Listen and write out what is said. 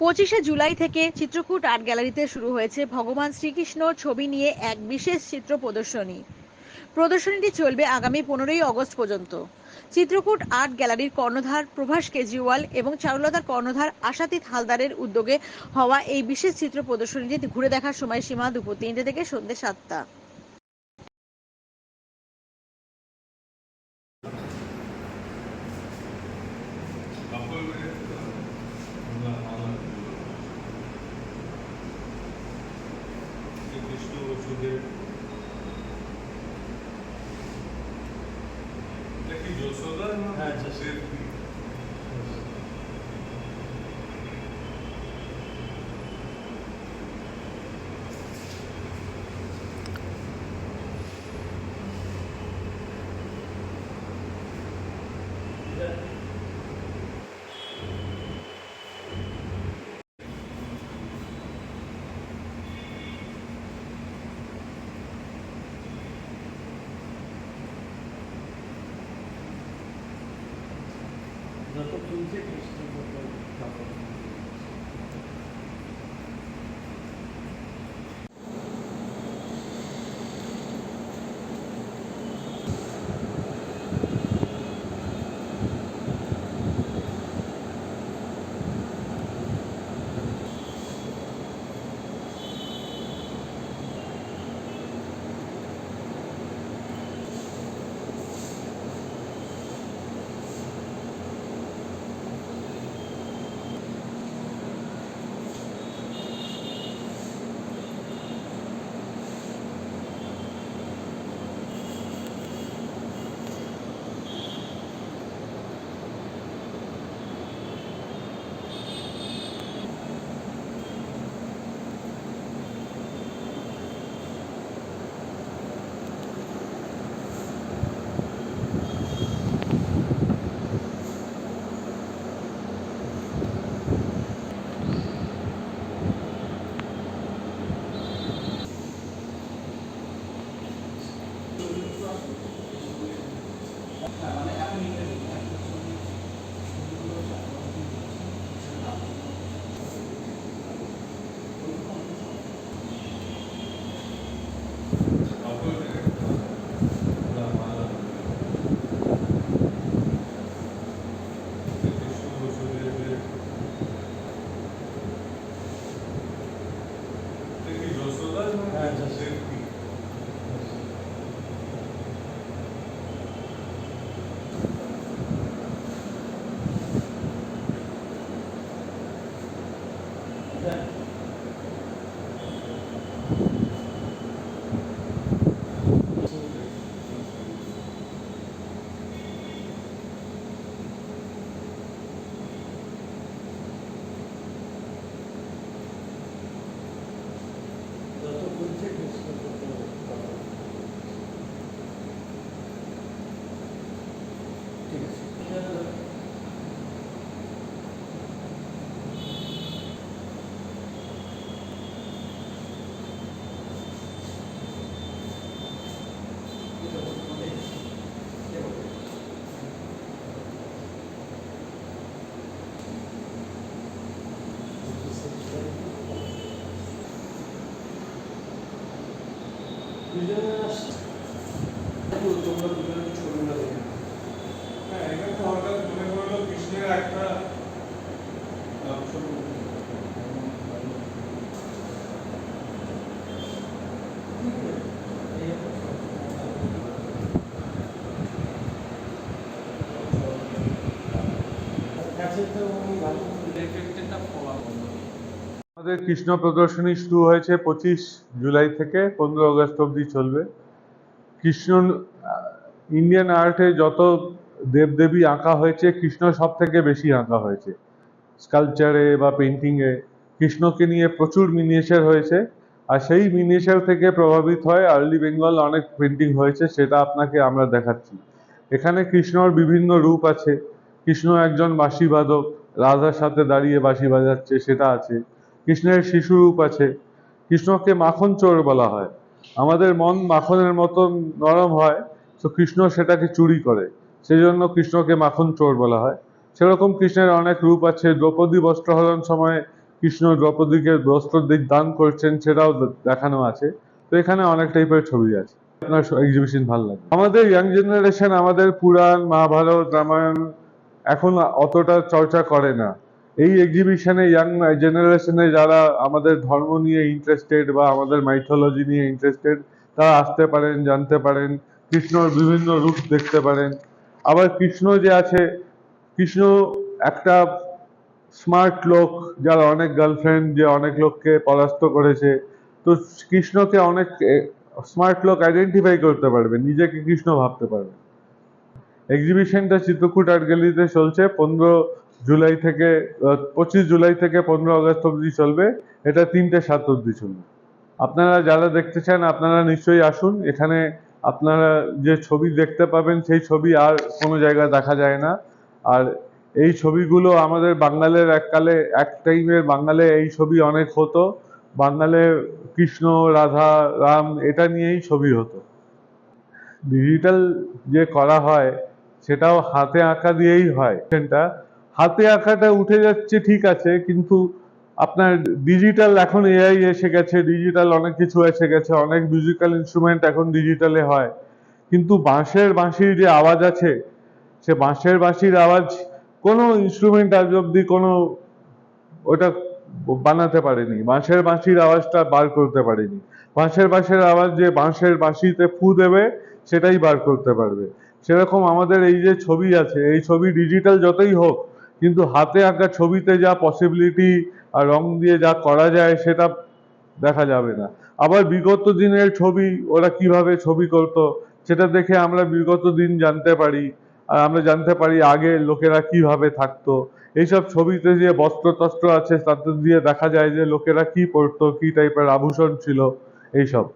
পঁচিশে জুলাই থেকে চিত্রকূট আর্ট গ্যালারিতে শুরু হয়েছে ভগবান শ্রীকৃষ্ণর ছবি নিয়ে এক বিশেষ চিত্র প্রদর্শনী। প্রদর্শনীটি চলবে আগামী পনেরোই অগস্ট পর্যন্ত। চিত্রকূট আর্ট গ্যালারির কর্ণধার প্রভাস কেজরিওয়াল এবং চারুলতার কর্ণধার আশাতীত হালদারের উদ্যোগে হওয়া এই বিশেষ চিত্র প্রদর্শনীটি ঘুরে দেখার সময়সীমা দুপুর তিনটে থেকে সন্ধ্যে সাতটা কৃষ্ণ ওষুধের এটা কি যশোদা না হ্যাঁ, যশোদা। তোমরা দুজনে ছবিগুলো দেখে হ্যাঁ এটা তো হঠাৎ মনে পড়ল কৃষ্ণের একটা কাছে তো ভালো আমাদের কৃষ্ণ প্রদর্শনী শুরু হয়েছে পঁচিশ জুলাই থেকে পনেরো আগস্ট অবধি চলবে। কৃষ্ণ ইন্ডিয়ান আর্টে যত দেবদেবী আঁকা হয়েছে, কৃষ্ণ সব থেকে বেশি আঁকা হয়েছে। স্কাল্পচারে বা পেন্টিংয়ে কৃষ্ণকে নিয়ে প্রচুর মিনিয়েচার হয়েছে। আর সেই মিনিয়েচার থেকে প্রভাবিত হয় আর্লি বেঙ্গল অনেক পেন্টিং হয়েছে, সেটা আপনাকে আমরা দেখাচ্ছি। এখানে কৃষ্ণর বিভিন্ন রূপ আছে। কৃষ্ণ একজন বাঁশিবাদক রাধার সাথে দাঁড়িয়ে বাঁশি বাজাচ্ছে, সেটা আছে। কৃষ্ণের শিশু রূপ আছে। কৃষ্ণকে মাখন চোর বলা হয়। আমাদের মন মাখনের মতন নরম হয়, তো কৃষ্ণ সেটাকে চুরি করে। সেই জন্য কৃষ্ণকে মাখন চোর বলা হয়। সেরকম কৃষ্ণের অনেক রূপ আছে। দ্রৌপদী বস্ত্রহরণ সময়ে কৃষ্ণ দ্রৌপদীকে বস্ত্র দিক দান করছেন, সেটাও দেখানো আছে। তো এখানে অনেক টাইপের ছবি আছে। আপনার এক্সিবিশন ভালো লাগে। আমাদের ইয়াং জেনারেশন আমাদের পুরাণ, মহাভারত, রামায়ণ এখন অতটা চর্চা করে না। এই এক্সিবিশনে ইয়াং জেনারেশনে যারা আমাদের ধর্ম নিয়ে ইন্টারেস্টেড বা আমাদের মাইথোলজি নিয়ে ইন্টারেস্টেড তারা আসতে পারেন, জানতে পারেন, কৃষ্ণর বিভিন্ন রূপ দেখতে পারেন। আবার কৃষ্ণ যে আছে, কৃষ্ণ একটা স্মার্ট লোক, যার অনেক গার্লফ্রেন্ড যে অনেক লোককে পরাস্ত করেছে। তো কৃষ্ণকে অনেক স্মার্ট লোক আইডেন্টিফাই করতে পারবে, নিজেকে কৃষ্ণ ভাবতে পারবে। এক্সিবিশনটা চিত্রকূট আর্ট গ্যালারিতে চলছে, পনেরো জুলাই থেকে পঁচিশ জুলাই থেকে পনেরো আগস্ট অবধি চলবে। এটা তিনটে সাত অবধি চলবে। আপনারা যারা দেখতে চান, আপনারা নিশ্চয়ই আসুন। এখানে আপনারা যে ছবি দেখতে পাবেন, সেই ছবি আর কোনো জায়গায় দেখা যায় না। আর এই ছবিগুলো আমাদের বাঙালের এককালে, এক টাইমের বাঙালে এই ছবি অনেক হতো। বাঙালে কৃষ্ণ, রাধা, রাম, এটা নিয়েই ছবি হতো। ডিজিটাল যে করা হয়, সেটাও হাতে আঁকা দিয়েই হয়। সেটা হাতে আঁকাটা উঠে যাচ্ছে ঠিক আছে, কিন্তু আপনার ডিজিটাল এখন এআই এসে গেছে ডিজিটাল অনেক কিছু এসে গেছে, অনেক মিউজিক্যাল ইনস্ট্রুমেন্ট এখন ডিজিটালে হয়। কিন্তু বাঁশের বাঁশির যে আওয়াজ আছে, সে বাঁশের বাঁশির আওয়াজ কোনো ইনস্ট্রুমেন্ট আজ অব্দি কোনো ওটা বানাতে পারেনি। বাঁশের বাঁশির আওয়াজটা বার করতে পারেনি। বাঁশের বাঁশের আওয়াজ যে বাঁশের বাঁশিতে ফু দেবে, সেটাই বার করতে পারবে। সেরকম আমাদের এই যে ছবি আছে, এই ছবি ডিজিটাল যতই হোক কিন্তু হাতে আঁকা ছবিতে যা পসিবিলিটি আর রং দিয়ে যা করা যায় সেটা দেখা যাবে না। আবার বিগত দিনের ছবি, ওরা কীভাবে ছবি করতো, সেটা দেখে আমরা বিগত দিন জানতে পারি, আর আমরা জানতে পারি আগে লোকেরা কীভাবে থাকতো। এইসব ছবিতে যে বস্ত্র টস্ত্র আছে, তাতে দিয়ে দেখা যায় যে লোকেরা কি পরতো, কি টাইপের আভূষণ ছিল, এইসব।